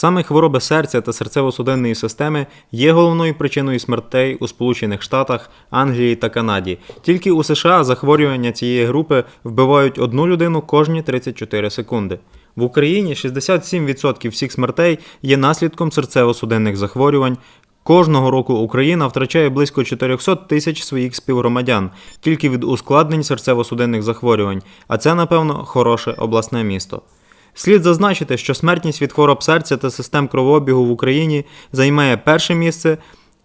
Саме хвороби серця та серцево-судинної системи є головною причиною смертей у Сполучених Штатах, Англії та Канаді. Тільки у США захворювання цієї групи вбивають одну людину кожні 34 секунди. В Україні 67% всіх смертей є наслідком серцево-судинних захворювань. Кожного року Україна втрачає близько 400 тисяч своїх співгромадян тільки від ускладнень серцево-судинних захворювань, а це, напевно, хороше обласне місто. Слід зазначити, що смертність від хвороб серця та систем кровообігу в Україні займає перше місце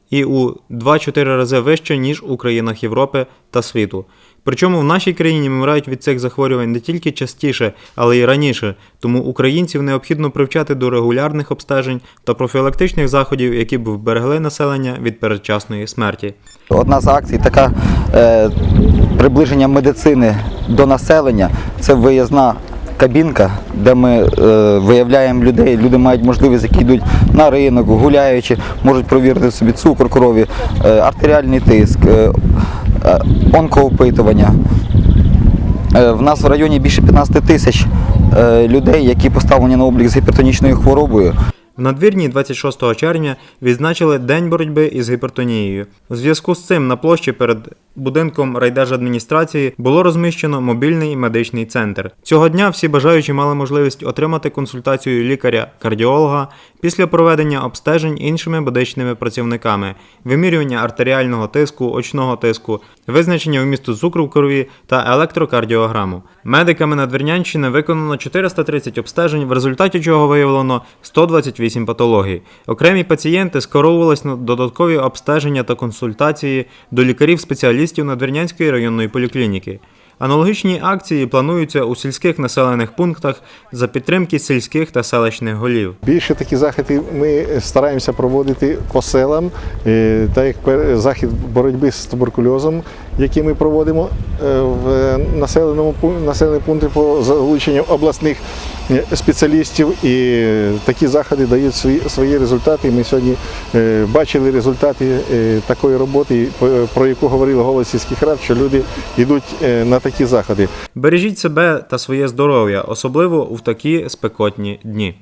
і у 2-4 рази вище, ніж у країнах Європи та світу. Причому в нашій країні вмирають від цих захворювань не тільки частіше, але й раніше, тому українців необхідно привчати до регулярних обстежень та профілактичних заходів, які б вберегли населення від передчасної смерті. Одна з акцій така е, приближення медицини до населення це виїзна кабінка, де ми е, виявляємо людей. Люди мають можливість, які йдуть на ринок, гуляючи, можуть провірити собі цукор крові, е, артеріальний тиск, е, е, онкоопитування. Е, В нас в районі більше 15 тисяч е, людей, які поставлені на облік з гіпертонічною хворобою. В надвірні 26 червня відзначили День боротьби із гіпертонією. У зв'язку з цим на площі перед будинком райдержадміністрації було розміщено мобільний медичний центр. Цього дня всі бажаючі мали можливість отримати консультацію лікаря-кардіолога після проведення обстежень іншими медичними працівниками, вимірювання артеріального тиску, очного тиску, визначення вмісту цукру в крові та електрокардіограму. Медиками Надвірнянщини виконано 430 обстежень, в результаті чого виявлено 128 патологій. Окремі пацієнти скеровувались на додаткові обстеження та консультації до лікарів-спеціалістів Надвірнянської районної поліклініки. Аналогічні акції плануються у сільських населених пунктах за підтримки сільських та селищних голів. Більше такі заходи ми стараємося проводити по селам, е, так як захід боротьби з туберкульозом, який ми проводимо е, в населеному пу- населені пункти по залученню обласних е, спеціалістів. І такі заходи дають свої, результати. Ми сьогодні бачили результати такої роботи, про яку говорили голос сільських рад, що люди йдуть на такі заходи. Бережіть себе та своє здоров'я, особливо в такі спекотні дні.